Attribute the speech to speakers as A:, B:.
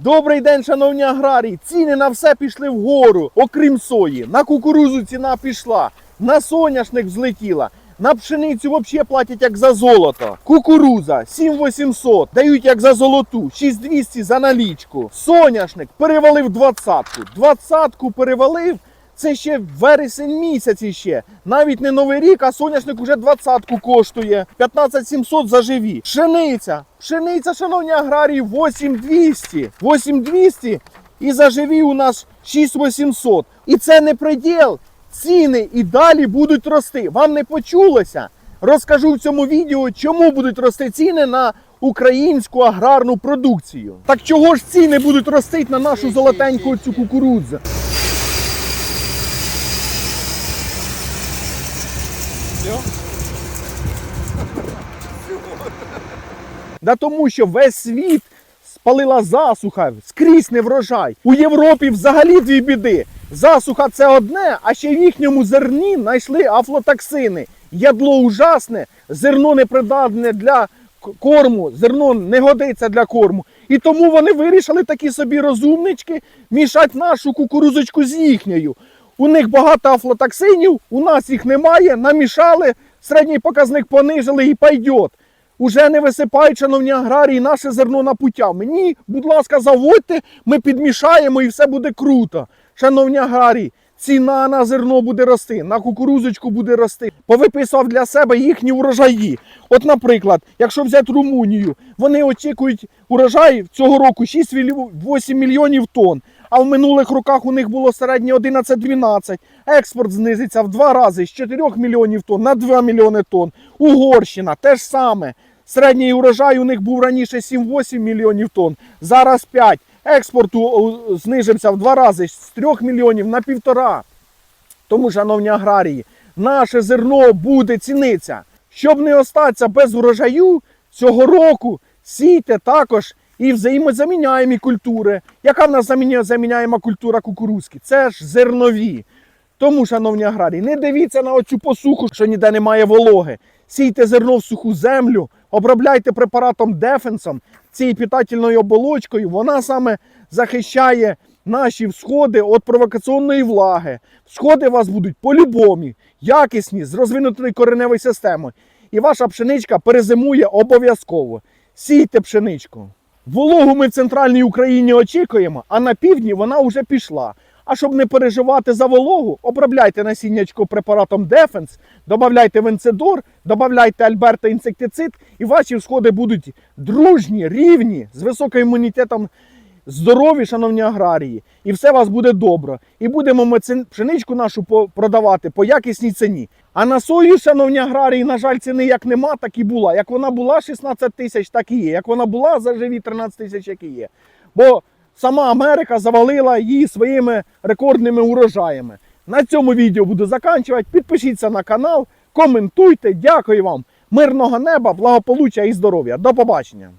A: Добрий день, шановні аграрії! Ціни на все пішли вгору, окрім сої. На кукурузу ціна пішла, на соняшник взлетіла. На пшеницю взагалі платять як за золото. Кукуруза 7800, дають як за золоту, 6200 за налічку. Соняшник перевалив двадцятку. Двадцятку перевалив. Це ще вересень місяць іще. Навіть не новий рік, а соняшник уже двадцятку коштує. 15700 за живі. Пшениця. Пшениця, шановні аграрії, 8200. 8200 і за живі у нас 6800. І це не приділ. Ціни і далі будуть рости. Вам не почулося? Розкажу в цьому відео, чому будуть рости ціни на українську аграрну продукцію. Так чого ж ціни будуть рости на нашу золотеньку цю кукурудзу? Да тому що весь світ спалила засуха, скрізь не врожай. У Європі взагалі дві біди. Засуха це одне, а ще в їхньому зерні знайшли афлотоксини. Ядло ужасне, зерно непридатне для корму, зерно не годиться для корму. І тому вони вирішили такі собі розумнички мішати нашу кукурузочку з їхньою. У них багато афлотоксинів, у нас їх немає, намішали, середній показник понижили і пайдет. Уже не висипають, шановні аграрії, наше зерно на путя. Мені, будь ласка, заводьте, ми підмішаємо і все буде круто. Шановні аграрії, ціна на зерно буде рости, на кукурузочку буде рости. Повиписав для себе їхні урожаї. От, наприклад, якщо взяти Румунію, вони очікують урожай цього року 6-8 мільйонів тонн. А в минулих роках у них було середнє 11-12. Експорт знизиться в два рази з 4 мільйонів тонн на 2 мільйони тонн. Угорщина те ж саме. Середній урожай у них був раніше 7-8 мільйонів тонн, зараз 5. Експорту о, знижився в два рази з 3 мільйонів на півтора. Тому, шановні аграрії, наше зерно буде цінитися. Щоб не остатися без урожаю цього року, сійте також і взаємозаміняємі культури. Яка в нас заміняєма культура кукурузки? Це ж зернові. Тому, шановні аграрії, не дивіться на оцю посуху, що ніде немає вологи. Сійте зерно в суху землю, обробляйте препаратом дефенсом, цією питательною оболочкою. Вона саме захищає наші всходи від провокаційної влаги. Всходи у вас будуть по-любому, якісні, з розвинутою кореневою системою. І ваша пшеничка перезимує обов'язково. Сійте пшеничку. Вологу ми в центральній Україні очікуємо, а на півдні вона вже пішла. А щоб не переживати за вологу, обробляйте насіннячко препаратом Дефенс, додавайте венцедор, додавайте альберта інсектицид, і ваші всходи будуть дружні, рівні, з високим імунітетом, здорові, шановні аграрії. І все у вас буде добре. І будемо ми пшеничку нашу продавати по якісній ціні. А на сою, шановні аграрії, на жаль, ціни як нема, так і була. Як вона була 16 тисяч, так і є. Як вона була за живі 13 тисяч, як і є. Бо сама Америка завалила її своїми рекордними урожаями. На цьому відео буду заканчувати. Підпишіться на канал, коментуйте. Дякую вам. Мирного неба, благополуччя і здоров'я. До побачення.